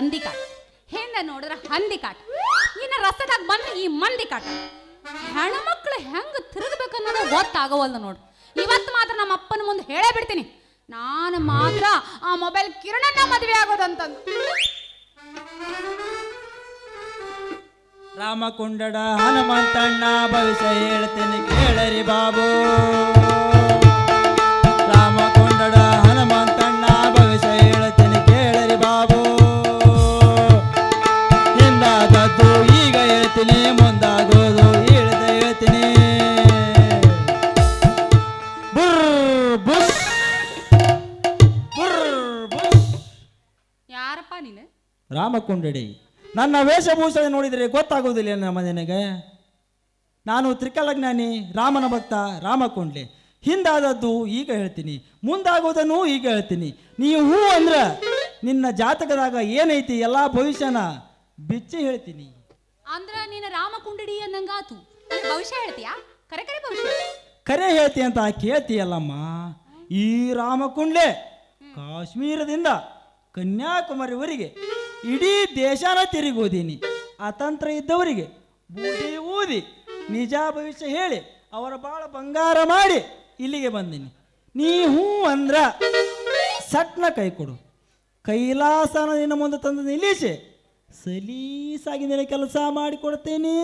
ತಂದಿ ಕಾಟ ಹೆಣ್ಣ ನೋಡಿದ್ರೆ ಹಂದಿ ಕಾಟ ಇನ್ನು ರಸ್ತೆದಾಗ ಬಂದ್ರೆ ಈ ಮಂದಿ ಕಾಟ ಹೆಣ್ಮಕ್ಳು ಹೆಂಗ್ ತಿರುಗಬೇಕನ್ನೋದು ಗೊತ್ತಾಗವಲ್ದು ನೋಡು. ಇವತ್ತು ಮಾತ್ರ ನಮ್ಮ ಅಪ್ಪನ ಮುಂದೆ ಹೇಳೇ ಬಿಡ್ತೀನಿ. ನಾನು ಮಾತ್ರ ಆ ಮೊಬೈಲ್ ಕಿರಣನ್ನ ಮದುವೆ ಆಗೋದಂತಂದು ರಾಮಕುಂಡಡ ಹನುಮಂತಣ್ಣ ಭವಿಷ್ಯ ಹೇಳ್ತೇನೆ ಕೇಳರಿ ಬಾಬು. ರಾಮಕುಂಡಡಿ ನನ್ನ ವೇಷಭೂಷಣ ನೋಡಿದರೆ ಗೊತ್ತಾಗೋದಿಲ್ಲ ನಮ್ಮ ನಿನಗೆ ನಾನು ತ್ರಿಕಲಜ್ಞಾನಿ ರಾಮನ ಭಕ್ತ ರಾಮಕುಂಡ್ಲಿ. ಹಿಂದಾದದ್ದು ಈಗ ಹೇಳ್ತೀನಿ ಮುಂದಾಗೋದನ್ನು ಈಗ ಹೇಳ್ತೀನಿ. ನೀವು ಹೂ ಅಂದ್ರೆ ನಿನ್ನ ಜಾತಕದಾಗ ಏನೈತಿ ಎಲ್ಲ ಭವಿಷ್ಯನ ಬಿಚ್ಚಿ ಹೇಳ್ತೀನಿ. ಅಂದ್ರ ನೀನು ರಾಮಕುಂಡಡಿ ಕುಂಡಡಿ ಅನ್ನಂಗಾತು. ಭವಿಷ್ಯ ಹೇಳ್ತೀಯಾ? ಕರೆ ಕರೆ ಭವಿಷ್ಯ. ಕರೆ ಹೇಳ್ತಿ ಅಂತ ಕೇಳ್ತೀಯಲ್ಲಮ್ಮ. ಈ ರಾಮಕುಂಡ್ಲೆ ಕಾಶ್ಮೀರದಿಂದ ಕನ್ಯಾಕುಮಾರಿವರೆಗೆ ಇಡೀ ದೇಶನ ತಿರುಗೋದೀನಿ ಅತಂತ್ರ ಇದ್ದವರಿಗೆ ಬೂದಿ ಊದಿ ನಿಜ ಭವಿಷ್ಯ ಹೇಳಿ ಅವರ ಬಾಳ ಬಂಗಾರ ಮಾಡಿ ಇಲ್ಲಿಗೆ ಬಂದೀನಿ. ನೀ ಹೂ ಅಂದ್ರ ಸಟ್ನ ಕೈ ಕೊಡು. ಕೈಲಾಸನ ನಿನ್ನ ಮುಂದೆ ತಂದು ನಿಲ್ಲಿಸಿ ಸಲೀಸಾಗಿ ನಿನ್ನ ಕೆಲಸ ಮಾಡಿಕೊಡ್ತೇನೆ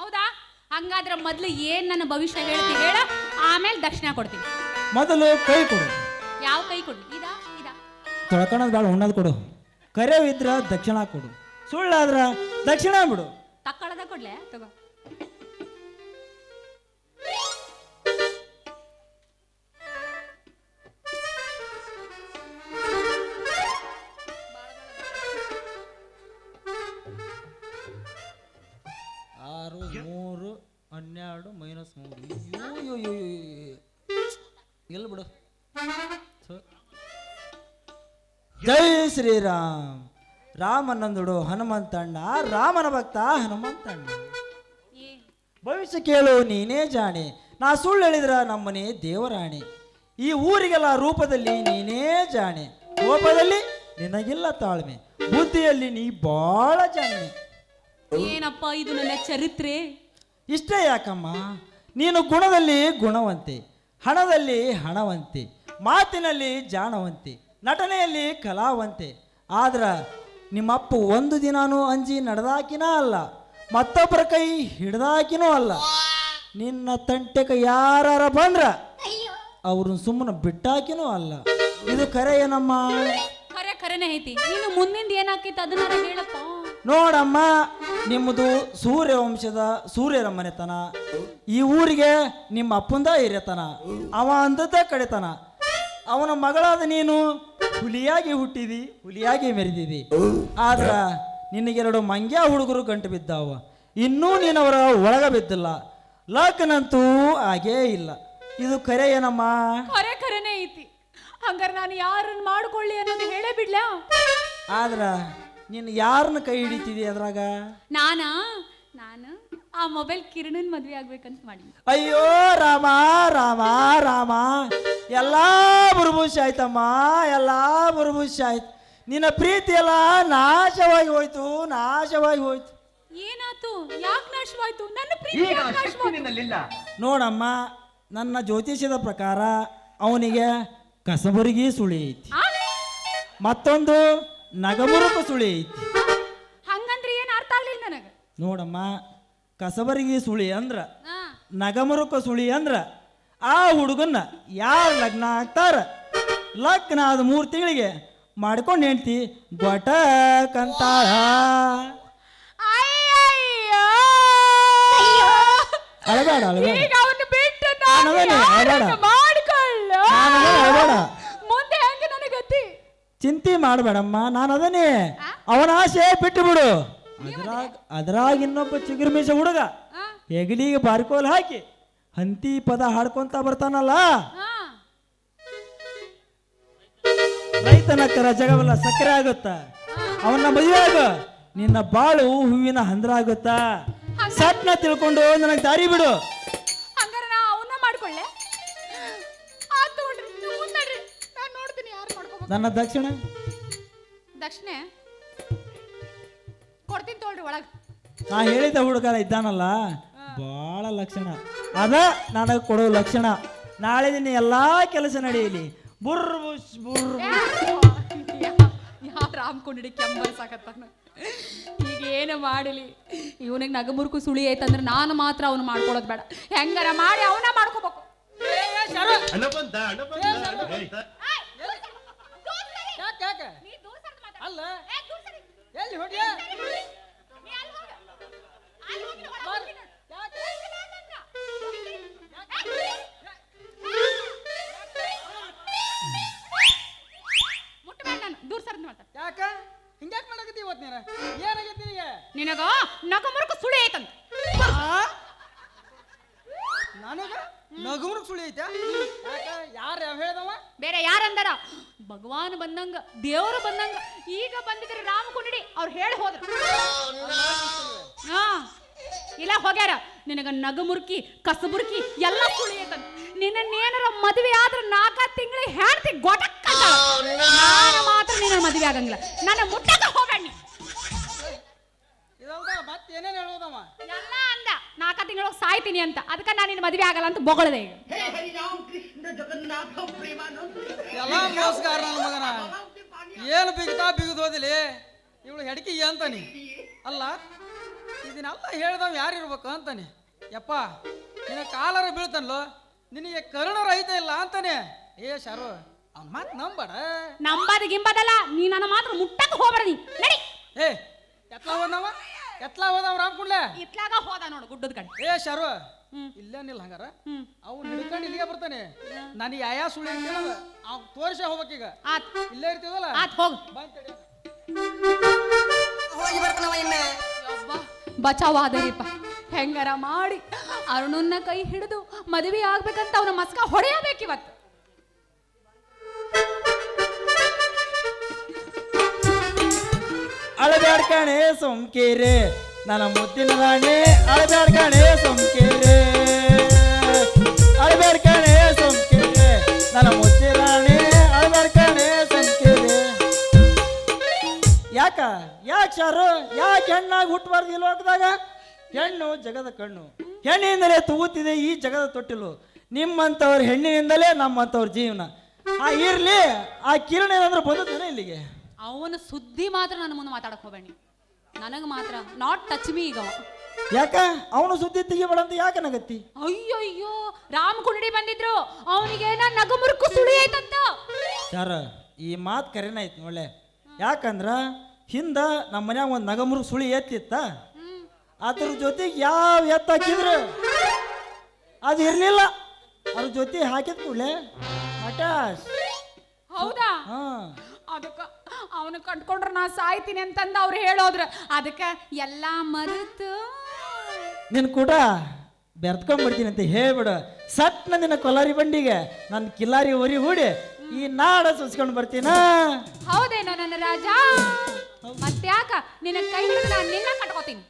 ಹೌದಾ? ಹಂಗಾದ್ರೆ ಮೊದಲು ಏನ್ ನನ್ನ ಭವಿಷ್ಯ ಹೇಳ್ತಿ ಹೇಳ ಆಮೇಲೆ ದಕ್ಷಿಣ ಕೊಡ್ತೀನಿ. ಮೊದಲು ಕೈ ಕೊಡು. ಯಾವ ಕೈ ಕೊಡು? ಇದಾ? ಇದಾ? ತೊಳ್ಕೊಳೋದು ಬೇಡ ಉಣ್ಣೋದು ಕೊಡು. ಕರೆ ಇದ್ರ ದಕ್ಷಿಣ ಕೊಡು. ಸುಳ್ಳಾದ್ರ ದಕ್ಷಿಣ ಬಿಡು. ತಕ್ಕಳದ ಕೊಡ್ಲೆ ತಗೋ. ಆರು ಮೂರು ಹನ್ನೆರಡು ಮೈನಸ್ ಮೂರು. ಎಲ್ಲಿ ಬಿಡು. ಥು. ಜೈ ಶ್ರೀರಾಮ್. ರಾಮನಂದುಡು ಹನುಮಂತಣ್ಣ ರಾಮನ ಭಕ್ತ ಹನುಮಂತಣ್ಣ. ಭವಿಷ್ಯ ಕೇಳು ನೀನೇ ಜಾಣೆ. ನಾ ಸುಳ್ಳು ಹೇಳಿದ್ರ ನಮ್ಮನೆ ದೇವರಾಣಿ. ಈ ಊರಿಗೆಲ್ಲ ರೂಪದಲ್ಲಿ ನೀನೇ ಜಾಣೆ. ಕೋಪದಲ್ಲಿ ನಿನಗಿಲ್ಲ ತಾಳ್ಮೆ. ಬುದ್ಧಿಯಲ್ಲಿ ನೀ ಬಹಳ ಜಾಣೆ. ಏನಪ್ಪ ಇದು ನನ್ನ ಚರಿತ್ರೆ? ಇಷ್ಟೇ ಯಾಕಮ್ಮ? ನೀನು ಗುಣದಲ್ಲಿ ಗುಣವಂತೆ ಹಣದಲ್ಲಿ ಹಣವಂತೆ ಮಾತಿನಲ್ಲಿ ಜಾಣವಂತೆ ನಟನೆಯಲ್ಲಿ ಕಲಾವಂತೆ. ಆದ್ರ ನಿಮ್ಮಪ್ಪ ಒಂದು ದಿನಾನು ಅಂಜಿ ನಡೆದಾಕಿನ ಅಲ್ಲ ಮತ್ತೊಬ್ಬರ ಕೈ ಹಿಡ್ದಾಕಿನೂ ಅಲ್ಲ. ನಿನ್ನ ತಂಟೆಕ ಯಾರ ಬಂದ್ರ ಅವ್ರನ್ನ ಸುಮ್ಮನೆ ಬಿಟ್ಟಾಕಿನೂ ಅಲ್ಲ. ಇದು ಕರೆ ಏನಮ್ಮ ಖರೆ ಖರೆನೇ ಐತಿ. ನೀನು ಮುಂದಿಂದ ಏನಾಕೈತಿ ಹೇಳಪ್ಪ. ನೋಡಮ್ಮ ನಿಮ್ಮದು ಸೂರ್ಯವಂಶದ ಸೂರ್ಯರ ಮನೆತನ. ಈ ಊರಿಗೆ ನಿಮ್ಮ ಅಪ್ಪಂದ ಹಿರಿಯತನ. ಅವ ಅಂದದ್ದೇ ಕಡೆತನ. ಅವನ ಮಗಳಾದ ನೀನು ಹುಲಿಯಾಗಿ ಹುಟ್ಟಿದಿ ಹುಲಿಯಾಗಿ ಮೆರೆದಿದಿ. ಆದ್ರ ನಿನಗೆರಡು ಮಂಗ್ಯ ಹುಡುಗರು ಗಂಟು ಬಿದ್ದಾವ. ಇನ್ನೂ ನೀನವರ ಒಳಗ ಬಿದ್ದಿಲ್ಲ. ಲಕ್ನಂತೂ ಹಾಗೇ ಇಲ್ಲ. ಇದು ಕರೆ ಏನಮ್ಮ? ಖರೆ ಖರೇನೆ ಐತಿ. ಹಂಗಾರೆ ನಾನು ಯಾರನ್ನ ಮಾಡ್ಕೊಳ್ಳಿ ಅನ್ನೋದು ಹೇಳೇ ಬಿಡ್ಲ? ಆದ್ರ ನೀನು ಯಾರನ್ನ ಕೈ ಹಿಡಿತಿದಿ ಅದ್ರಾಗ? ನಾನಾ? ನಾನು ಮೊಬೈಲ್ ಕಿರಣನ್ ಮದ್ವೆ ಆಗ್ಬೇಕಂತ ಮಾಡಿ ಅಯ್ಯೋ ರಾಮ ರಾಮ ರಾಮ. ಎಲ್ಲಾ ಬುರುಬುಷ್ ಆಯ್ತಮ್ಮ ಎಲ್ಲಾ ಬುರುಬುಷ್ ಆಯ್ತು. ನಿನ್ನ ಪ್ರೀತಿ ಎಲ್ಲ ನಾಶವಾಗಿ ಹೋಯ್ತು ನಾಶವಾಗಿ ಹೋಯ್ತು. ಏನಾಯ್ತು? ಯಾಕೆ ನಾಶವಾಯ್ತು? ನನ್ನ ಪ್ರೀತಿ ಯಾಕ್ ನಾಶವಾಯ್ತು? ನೋಡಮ್ಮ ನನ್ನ ಜ್ಯೋತಿಷ್ಯದ ಪ್ರಕಾರ ಅವನಿಗೆ ಕಸಬುರಿಗಿ ಸುಳಿ ಐತಿ ಆ? ಮತ್ತೊಂದು ನಗಮುರುಕು ಸುಳಿ ಐತಿ ಹಂಗಂದ್ರೆ ಏನ್ ಅರ್ಥ ಆಗ್ಲಿಲ್ಲ ನನಗ. ನೋಡಮ್ಮ ಕಸಬರಿಗೆ ಸುಳಿ ಅಂದ್ರ ನಗಮರುಕ ಸುಳಿ ಅಂದ್ರ ಆ ಹುಡುಗನ್ನ ಯಾರು ಲಗ್ನ ಆಗ್ತಾರ? ಲಗ್ನ ಆದ ಮೂರು ತಿಂಗಳಿಗೆ ಮಾಡ್ಕೊಂಡು ಹೆಂಡ್ತಿ ಗೊಟಕಂತಾಳ. ಕಂತಾಳ ಅಳಬೇಡ ಅಳಬೇಡ. ಈಗ ಅವನ್ನ ಬಿಟ್ಟು ನಾನು ನಾನದನ್ನೇ, ಅಳಬೇಡ. ಮಾಡ್ಕೊಳ್ಳು? ಅಳಬೇಡ. ಮುಂದೆ ಹೆಂಗೆ ನನಗೆ ಗತಿ? ಚಿಂತೆ ಮಾಡಬೇಡಮ್ಮ ನಾನು ಅದನ್ನೇ. ಅವನ ಆಸೆ ಬಿಟ್ಟು ಬಿಡು. ಅದ್ರಾಗ ಅದ್ರಾಗ ಇನ್ನೊಬ್ಬ ಚಿಗುರು ಮೀಸ ಹುಡುಗ. ಹೆಗಲಿಗೆ ಬಾರ್ಕೋಲ್ ಹಾಕಿ ಹಂತಿ ಪದ ಹಾಡ್ಕೊಂತ ಬರ್ತಾನಲ್ಲ. ರೈತನ ಕರ ಜಗವೆಲ್ಲ ಸಕ್ಕರೆ ಆಗುತ್ತ? ಅವನ್ನ ಮದುವೆ ಆಗ ನಿನ್ನ ಬಾಳು ಹೂವಿನ ಹಂದ್ರ ಆಗುತ್ತ? ಸಟ್ನ ತಿಳ್ಕೊಂಡು ನನಗೆ ದಾರಿ ಬಿಡು. ನನ್ನ ದಕ್ಷಿಣ? ದಕ್ಷಿಣೆ? ಕೊಡ್ತೀನಿ ತೋಳ್ರಿ ಒಳಗ. ನಾ ಹೇಳಿದ ಹುಡುಗ ಇದ್ದಾನಲ್ಲ ಬಹಳ ಲಕ್ಷಣ. ಅದ ನನಗೆ ಕೊಡೋ ಲಕ್ಷಣ. ನಾಳೆ ದಿನ ಎಲ್ಲಾ ಕೆಲಸ ನಡೆಯಲಿ. ಬುರ್ ಬುಷ್ ಬುರ್ ಯಾವ ರಾಮ್ ಕೊಂಡಿಡಿ ಕೆಂಬಲ್ ಸಾಕತ್ತಾನ ಈಗ ಏನು ಮಾಡಲಿ? ಇವನಿಗೆ ನಗಮುರ್ಕು ಸುಳಿ ಐತಂದ್ರೆ ನಾನು ಮಾತ್ರ ಅವನು ಮಾಡ್ಕೊಳ್ಳೋದು ಬೇಡ. ಹೆಂಗಾರ ಮಾಡಿ ಅವನ ಮಾಡ್ಕೋಬೇಕು. ಅಲ್ಲ. ಎಲ್ಲಿ ಹೊಡಿಯ ದೇವರು ಬಂದಂಗ ಈಗ ಬಂದಿದ್ರೆ ರಾಮ ಕುಂಡಿ ಅವ್ರು ಹೇಳಿ ಹೋದ್ರು. ಹಾ. ಇಲ್ಲ ಹೋಗ್ಯಾರ. ನಿನಗ ನಗಮುರ್ಕಿ ಕಸಬುರ್ಕಿ ಎಲ್ಲ ಐತಂತ ನಿನ್ನೇನಾರ ಮದುವೆ ಆದ್ರೆ ನಾಲ್ಕ ತಿಂಗಳ ಹೆಣ್ತಿ ಗೊಟಕ್ಕ ನಾನು ಮಾತ್ರ ನಿನ್ನ ಮದುವೆ ಆಗಂಗಿಲ್ಲ. ನನ್ನ ಮುಟ್ಟಕ ಹೋಗಣ್ಣ ಇದಲ್ದ ಮತ್ತೆ ಏನೇನು ಹೇಳೋದವ ಎಲ್ಲ ಅಂದ. ನಾಲ್ಕ ತಿಂಗಳು ಸಾಯ್ತೀನಿ ಅಂತ. ಅದಕ್ಕೆ ನಾನು ನಿನ್ನ ಮದುವೆ ಆಗಲ್ಲ ಅಂತ ಬೊಗಳದೆ ಈಗ. ಹೇ ಕೃಷ್ಣ ಜಗನ್ನಾಥ ಪ್ರೇಮಾನಂದ. ಎಲ್ಲ ಮೋಸಗಾರ ನನ್ನ ಮಗನ. ಏನು ಬಿಗ್ತಾ ಬಿಗದೋದಿಲಿ ಇವಳು ಹೆಡಕಿ ಅಂತಾನೆ ಅಲ್ಲ ಇದನ್ನೆಲ್ಲ ಹೇಳ್ದವ್ ಯಾರು ಇರ್ಬೇಕು ಅಂತಾನೆ ಯಪ್ಪ ನಿನ್ನ ಕಾಲರ ಬೀಳ್ತಾನಲ್ಲೋ? ನಿನಗೆ ಕರುಣ ರಹಿತ ಇಲ್ಲ ಅಂತಾನೆ. ಏ ಶಾರು ಅವ್ನ ಮಾತು ನಂಬಡ. ನಂಬದ ಗಿಂಬದಲ್ಲ ನೀ ನನ್ನ ಮಾತ್ರ ಮುಟ್ಟಕ್ಕೆ ಹೋಗ್ಬೇಡ ನೀ. ನಡಿ. ಏ ಎತ್ಲ ಹೋದವ ಎತ್ಲ ಹೋದ ರಾಮ್ ಕುಂಡ್ಲೆ? ಇತ್ಲಾಗ ಹೋದ ನೋಡು ಗುಡ್ಡದ ಕಡೆ. ಏ ಶರ್ವ ಇಲ್ಲೇ ನಿಲ್ಲ ಹಂಗಾರ? ಅವ್ನು ಹಿಡ್ಕೊಂಡು ಇಲ್ಲಿಗೆ ಬರ್ತಾನೆ. ನನಗೆ ಯಾ ಸುಳಿ ಅಂತ ಅವ್ ತೋರಿಸ ಹೋಗ್ಬೇಕೀಗ. ಆತ್. ಇಲ್ಲೇ ಇರ್ತೀವಲ್ಲ? ಆತ್ ಹೋಗ್. ಹೋಗಿ ಬರ್ತನವ ಇನ್ನ. ಬಚಾವ್ ಆದರಿಪ್ಪ ಹೆಂಗಾರ ಮಾಡಿ ಅರುಣನ್ನ ಕೈ ಹಿಡಿದು ಮದುವೆ ಆಗ್ಬೇಕಂತ ಅವನ ಮಸ್ಕ ಹೊಡೆಯಬೇಕಿವತ್ತು. ಅಳಬ್ಯಾಡ್ ಕಣೆ ಸೋಂಕೇರೆ ನನ್ನ ಮುದ್ದಿನ ರಾಣಿ ಅಳಬ್ಯಾಡ್ ಕಣೆ ಸೋಂಕೇರೆ ಅಳಬ್ಯಾಡ್ ಸೋಂಕೇರೆ ನನ್ನ ಮುದ್ದಿನ ರಾಣಿ ಅಳಬ್ಯಾಡ್ ಕಣೆ ಸೋಂಕೇರೆ ಯಾಕ? ಯಾಕೆ ಶಾರು ಯಾಕೆ ಹೆಣ್ಣಾಗಿ ಹುಟ್ಟಬಾರ್ದು ಈ ಲೋಕದಾಗ? ಹೆಣ್ಣು ಜಗದ ಕಣ್ಣು. ಹೆಣ್ಣಿನಿಂದಲೇ ತೂಗುತ್ತಿದೆ ಈ ಜಗದ ತೊಟ್ಟಿಲು. ನಿಮ್ಮಂಥವ್ರ ಹೆಣ್ಣಿನಿಂದಲೇ ನಮ್ಮಂಥವ್ರ ಜೀವನ. ಆ ಇರ್ಲಿ, ಆ ಕಿರಣ ಏನಂದ್ರೆ ಬಂದದ್ದೇನೆ ಇಲ್ಲಿಗೆ? ಅವನ ಸುದ್ದಿ ಮಾತ್ರ ನನ್ನ ಮುಂದೆ ಮಾತಾಡಕ್ ಹೋಗ್ಬೇಡಿ. ನನಗೆ ಮಾತ್ರ ನಾಟ್ ಟಚ್ ಮೀ ಈಗ. ಯಾಕ? ಅವನು ಸುದ್ದಿ ತೆಗಿಬೇಡ ಅಂತ ಯಾಕೆ ನಗತ್ತಿ? ಅಯ್ಯೋ ಅಯ್ಯೋ ರಾಮ್ ಕುಂಡಿ ಬಂದಿದ್ರು. ಅವನಿಗೆ ನಗಮುರುಕು ಸುಳಿ ಐತಂತ ಸರ್ ಈ ಮಾತು ಕರೆನ ಐತಿ ಒಳ್ಳೆ ಯಾಕಂದ್ರ ಹಿಂದ ನಮ್ಮ ಮನ್ಯಾಗ ಒಂದು ನಗಮುರು ಸುಳಿ ಎತ್ತಿತ್ತ? ಅದ್ರ ಜೊತೆಗೆ ಯಾವ ಎತ್ತ ಹಾಕಿದ್ರು? ಅದು ಇರಲಿಲ್ಲ. ಅದ್ರ ಜೊತೆ ಹಾಕಿದ ಕೂಡಲೇ. ಮಟಾಸ್ ಹೌದಾ? ಹಾ. ಅದಕ್ಕ ಅವನು ಕಂಡ್ಕೊಂಡ್ರೆ ನಾ ಸಾಯ್ತೀನಿ ಅಂತಂದು ಅವ್ರು ಹೇಳೋದ್ರ. ಅದಕ್ಕೆ ಎಲ್ಲ ಮರೆತು. ನಿನ್ ಕೂಡ ಬೆರ್ತ್ಕೊಂಡ್ಬಿಡ್ತೀನಿ ಅಂತ ಹೇಳ್ಬಿಡು. ಸಟ್ ನಿನ್ನ ಕೊಲಾರಿ ಬಂಡಿಗೆ ನನ್ನ ಕಿಲಾರಿ ಒರಿ ಹೂಡಿ ಈ ನಾಡ ಸುಸ್ಕೊಂಡು ಬರ್ತೀನ? ಹೌದೇನೋ ನನ್ನ ರಾಜ? ಮತ್ತ್ಯಾಕ ನಿನ್ನ ಕೈ ಹಿಡಿದು ನಾನು ನಿನ್ನ ಕಟ್ಕೋತೀನಿ.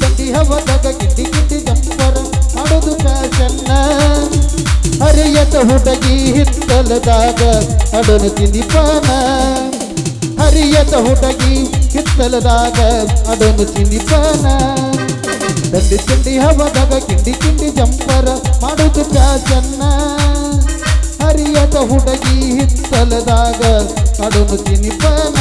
ತಂದಿ ಹವದಾಗ ಕಿಂಡಿ ಕಿಂಡಿ ಜಂಪರ ಮಾಡೋದು ಫ್ಯಾಷನ್ನ ಫ್ಯಾಷನ್ನ ಹರಿಯದ ಹುಡುಗಿ ಹಿತ್ತಲದಾಗ ಅಡನು ತಿನಿಪಾನ ಹರಿಯದ ಹುಡುಗಿ ಹಿತ್ತಲದಾಗ ಅಡನು ತಿನಿಪಾನ ತಂದಿ ತಿಂಡಿ ಹವದಾಗ ಕಿಂಡಿ ಕಿಂಡಿ ಜಂಪರ ಮಾಡುದು ಫ್ಯಾಷನ್ನ ಹರಿಯದ ಹುಡುಗಿ ಹಿತ್ತಲದಾಗ ಅಡುನು ತಿನಿಪನ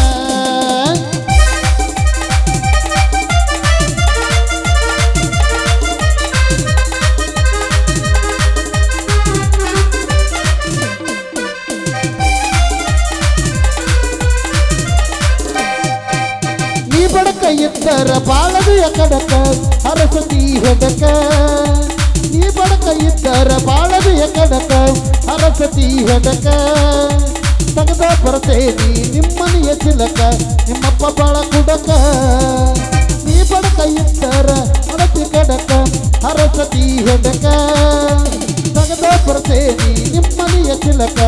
ನೀ ಬಡಕ ಇದ್ದರ ಬಾಳದು ಎಕಡಕ ಹರಸತಿ ಹೆಡಕ ನೀ ಬಡಕ ಇದ್ದರ ಬಾಳದು ಎಕಡಕ ಹರಸತಿ ಹೆಡಕ ತೆಗೆದ ಬರ್ತೇನಿ ನಿಮ್ಮನೆಯ ಚಿಲಕ ನಿಮ್ಮಪ್ಪ ಬಾಳ ಕುಡಕ. ನೀ ಬಡಕ ಇದ್ದರ ಅಡತಿ ಕಡಕ, ಹರಸತಿ ಹೆಡಕ. ತಗದ ಬರ್ತೇನಿ ನಿಮ್ಮನೆಯ ಚಿಲಕ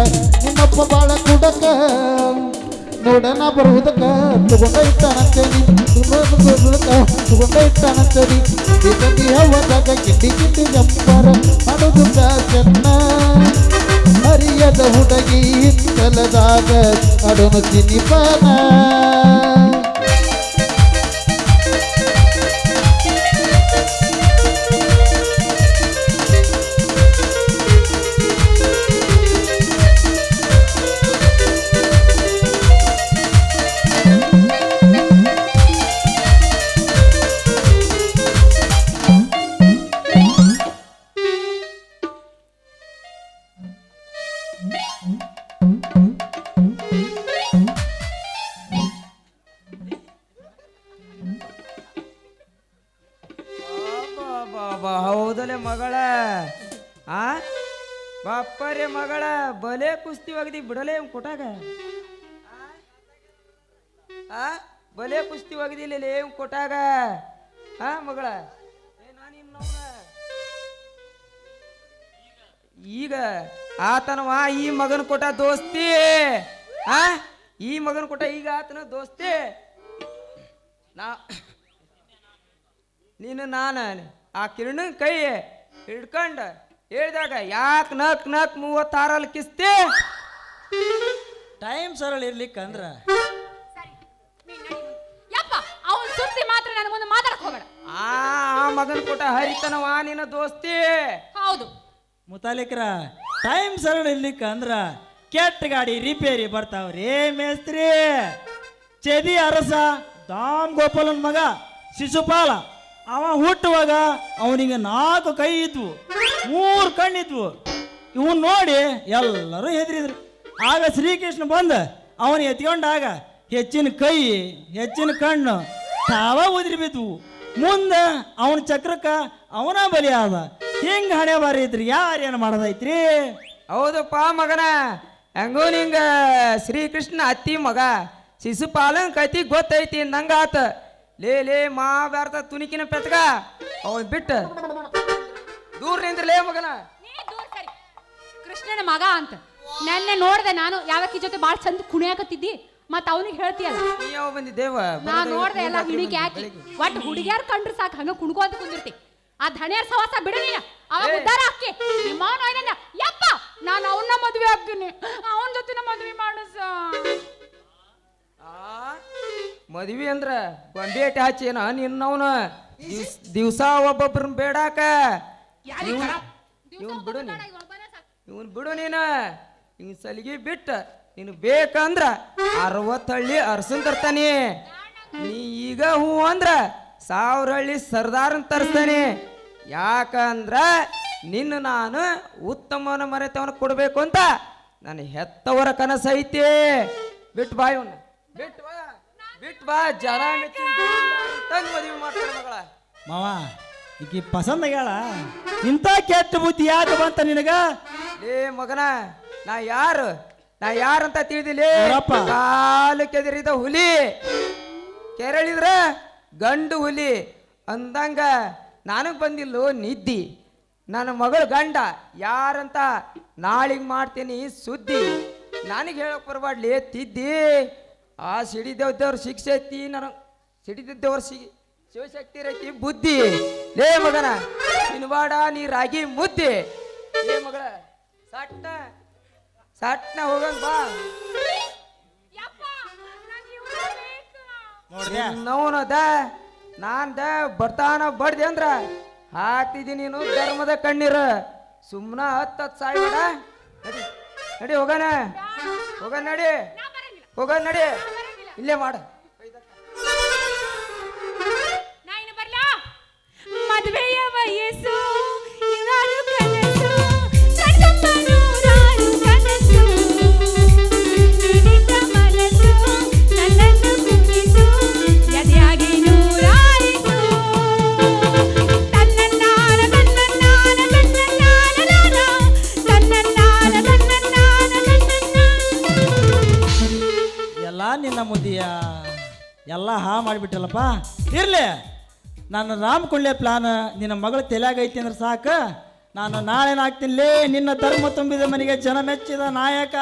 ನಿಮ್ಮಪ್ಪ ಬಾಳ ಕುಡಕ. ನೋಡನ ಬರುವುದಕ್ಕ, ತಗೊಂಡ ತುಗೊಂಡ ತಗೊಂಡ ಇಟ್ಟಾನಂತೇಳಿ ಬಿಸಗಿ ಕಿಟ್ಟಿ ಕಿಂಡಿ ಜಂಪರ, ಮಾಡುದು ಚೆನ್ನ ಹರಿಯದ ಹುಡುಗಿ ಕಲದಾಗ ಅಡನು ಚಿನಿಪನ ಕುಸ್ತಿ ಒಗದಿ ಬಿಡಲೆ ಕೊಟ್ಟಾಗ? ಆ? ಬಲೆ ಕುಸ್ತಿ ಒಗದಿಲ್ಲ ಇವ್ ಕೊಟ್ಟಾಗ? ಹಾ ಮಗಳ. ಈಗ ಆತನವ ಈ ಮಗನ ಕೊಟ್ಟ ದೋಸ್ತಿ. ಆ? ಈ ಮಗನ ಕೊಟ್ಟ ಈಗ ಆತನ ದೋಸ್ತಿ. ನಾ ನೀನು ನಾನು, ಆ ಕಿರಣ ಕೈ ಹಿಡ್ಕೊಂಡ ಹೇಳಿದಾಗ ಯಾಕೆ ನಕ್ ನಕ್ ಮೂವತ್ತಾರಲ್ಲಿ ಕಿಸ್ತಿ? ಟೈಮ್ ಸರಳ ಇರ್ಲಿಕ್ಕಂದ್ರ? ಯಪ್ಪ ಅವನ್ ಸುದ್ದಿ ಮಾತ್ರ ನನ್ನ ಮುಂದೆ ಮಾತಾಡಕ್ ಹೋಗಬೇಡ. ಆ ಆ ಮಗನ ಕೊಟ್ಟ ಹರಿತನವಾ ನಿನ್ನ ದೋಸ್ತಿ? ಹೌದು. ಮುತಾಲಿಕ್ರ ಟೈಮ್ ಸರಳ ಇರ್ಲಿಕ್ಕಂದ್ರ ಕೆಟ್ಟ ಗಾಡಿ ರಿಪೇರಿ ಬರ್ತಾವ್ರಿ ಮೇಸ್ತ್ರಿ. ಚೆದಿ ಅರಸ ದಾಮ್ ಗೋಪಾಲನ್ ಮಗ ಶಿಶುಪಾಲ. ಅವ ಹುಟ್ಟುವಾಗ ಅವನಿಗೆ ನಾಲ್ಕು ಕೈ ಇದ್ವು, ಮೂರು ಕಣ್ಣಿದ್ವು. ಇವನ್ ನೋಡಿ ಎಲ್ಲರೂ ಹೆದರಿದ್ರು. ಆಗ ಶ್ರೀಕೃಷ್ಣ ಬಂದ ಅವನ ಎತ್ಕೊಂಡಾಗ ಹೆಚ್ಚಿನ ಕೈ, ಹೆಚ್ಚಿನ ಕಣ್ಣು, ತಾವ ಉದ್ರಿ ಬಿದ್ವು. ಮುಂದೆ ಅವನ ಚಕ್ರಕ್ಕ ಅವನ ಬಲಿ ಆದ. ಹಿಂಗ ಹಣೆ ಬಾರಿ ಇದ್ರಿ ಯಾರೇನು ಮಾಡೋದೈತ್ರಿ? ಹೌದಪ್ಪ ಮಗನ, ಹೆಂಗೋ ನಿಂಗ ಶ್ರೀಕೃಷ್ಣ ಅತ್ತಿ ಮಗ, ಶಿಶುಪಾಲನ್ ಕತಿ ಗೊತ್ತೈತಿ, ನಂಗಾತ. ಲೇ ಲೇ ಮಹಾಭಾರತ ತುನಿಕಿನ ಪೆತ್ಕ ಅವನ್ ಬಿಟ್ಟ. ದೂರ ನಿಂದ್ರಲೇ ಮಗನ. ನೀ ದೂರ ಸರಿ. ಕೃಷ್ಣನ ಮಗ ಅಂತ. ನೆನ್ನೆ ನೋಡ್ದೆ ನಾನು ಯಾವಕ್ಕಿ ಜೊತೆ ಭಾಳ ಚಂದ ಕುಣಿಯಾಕತ್ತಿದ್ದಿ ಮತ್ತ ಅವನಿಗೆ ಹೇಳ್ತೀಯಲ್ಲ ನೀ ಯಾವ ದೇವ ನಾ ನೋಡ್ದೆ ಎಲ್ಲ ಹಿಡಿಕೆ ಹಾಕಿ. ಒಟ್ಟು ಹುಡುಗಿಯರ್ ಕಂಡ್ರ ಸಾಕು ಹಂಗ ಕುಣ್ಕೋತ ಕುಂದಿರ್ತಿ. ಆ ಧಣಿಯರ್ ಸವಾಸ ಬಿಡಲಿಲ್ಲ. ಅವ ಉದ್ದಾರ ಹಾಕಿ. ನಿಮ್ಮವನ ಏನಂದ ಯಪ್ಪ ನಾನು ಅವನ್ನ ಮದುವೆ ಆಗ್ತೀನಿ. ಅವನ ಜೊತೆ ಮದುವೆ ಮಾಡಿಸ ಆ? ಮದ್ವಿ ಅಂದ್ರ ಗೊಂಬೇಟಿ ಹಚ್ಚೇನ ನಿನ್ನವನ ದಿವ್ಸ ಒಬ್ಬೊಬ್ರನ್ನ ಬೇಡಾಕ. ಇವನ್ ಬಿಡು ನೀನು. ಇವನ್ ಬಿಡು ನೀನ. ಇವನ್ ಸಲಿಗೆ ಬಿಟ್ಟ. ನೀನು ಬೇಕಂದ್ರ ಅರವತ್ತು ಹಳ್ಳಿ ಅರ್ಸನ್ ತರ್ತಾನೆ. ನೀ ಈಗ ಹೂ ಅಂದ್ರ ಸಾವಿರ ಹಳ್ಳಿ ಸರ್ದಾರನ್ ತರಿಸ್ತಾನೆ. ಯಾಕಂದ್ರ ನಿನ್ನ ನಾನು ಉತ್ತಮನ ಮರೆತವನ ಕೊಡ್ಬೇಕು ಅಂತ ನನ್ನ ಹೆತ್ತವರ ಕನಸೈತಿ. ಬಿಟ್ಟು ಬಾಯ್ ಬಿಟ್ಟು ಬಾ ಬಿಟ್ಟು ಬಾ ಜನ ತಂದು ಮದುವೆ ಮಾಡ್ತಾಳೆ ಮಗಳ. ಮಾವ ಈಕಿ ಪಸಂದ ಹೇಳ ಇಂಥ ಕೆಟ್ಟ ಬುದ್ಧಿ ಯಾಕೆ ಬಂತ ನಿನಗ? ಏ ಮಗನ ನಾ ಯಾರು? ನಾ ಯಾರಂತ ತಿಳಿದಿಲ್ಲ? ಯಾರಪ್ಪ? ಕಾಲು ಕೆದರಿದ ಹುಲಿ. ಕೆರಳಿದ್ರ ಗಂಡು ಹುಲಿ. ಅಂದಂಗ ನನಗೆ ಬಂದಿಲ್ಲೋ ನಿದ್ದಿ. ನನ್ನ ಮಗಳು ಗಂಡ ಯಾರಂತ ನಾಳಿಗೆ ಮಾಡ್ತೀನಿ ಸುದ್ದಿ. ನನಗೆ ಹೇಳಕ್ ಬರಬಾಡ್ಲಿ ತಿದ್ದಿ. ಆ ಸಿಡಿ ಸಿಡಿದವ್ರ ಶಿಕ್ಷೆ ಐತಿ ನನಗೆ ಸಿಡಿದಿದ್ದವ್ರ ಸಿಗಿ ಶಿವಶಕ್ತಿ ರೈತಿ ಬುದ್ಧಿ. ಲೇ ಮಗನ ತಿನ್ಬಾಡ ನೀ ರಾಗಿ ಮುದ್ದೆ. ಲೇ ಮಗಳ ಸಟ್ಟ ಸಟ್ನ ಹೋಗಂಗ ಬಾ. ನೋನದ ನವನದ ನಾನ್ ದ ಬರ್ತಾನ ಬಡ್ದೆ ಅಂದ್ರ ಹಾಕ್ತಿದ್ದೀನಿ ನೀನು ಧರ್ಮದ ಕಣ್ಣೀರು. ಸುಮ್ಮನ ಹತ್ತು ಹತ್ತು ಸಾಯ್ಬೇಡ. ನಡಿ ನಡಿ ಹೋಗಣ. ಹೋಗೋಣ ನಡಿ. ಹೋಗೋಣ ನಡಿ. ಇಲ್ಲೇ ಮಾಡ. ಮದುವೆಯ ವಯಸ್ಸು. ಮಾಡಿಬಿಟ್ಟಲ್ಲಪ್ಪ? ಇರ್ಲಿ. ನನ್ನ ರಾಮಕೊಂಡ್ಲೆ ಪ್ಲಾನ್ ನಿನ್ನ ಮಗಳ ತಲೆಯಾಗ ಐತಿ ಅಂದ್ರೆ ಸಾಕು. ನಾನು ನಾಳೆ ಹಾಕ್ತೀನಿ ನಿನ್ನ ಧರ್ಮ ತುಂಬಿದ ಮನೆಗೆ ಜನ ಮೆಚ್ಚಿದ ನಾಯಕ.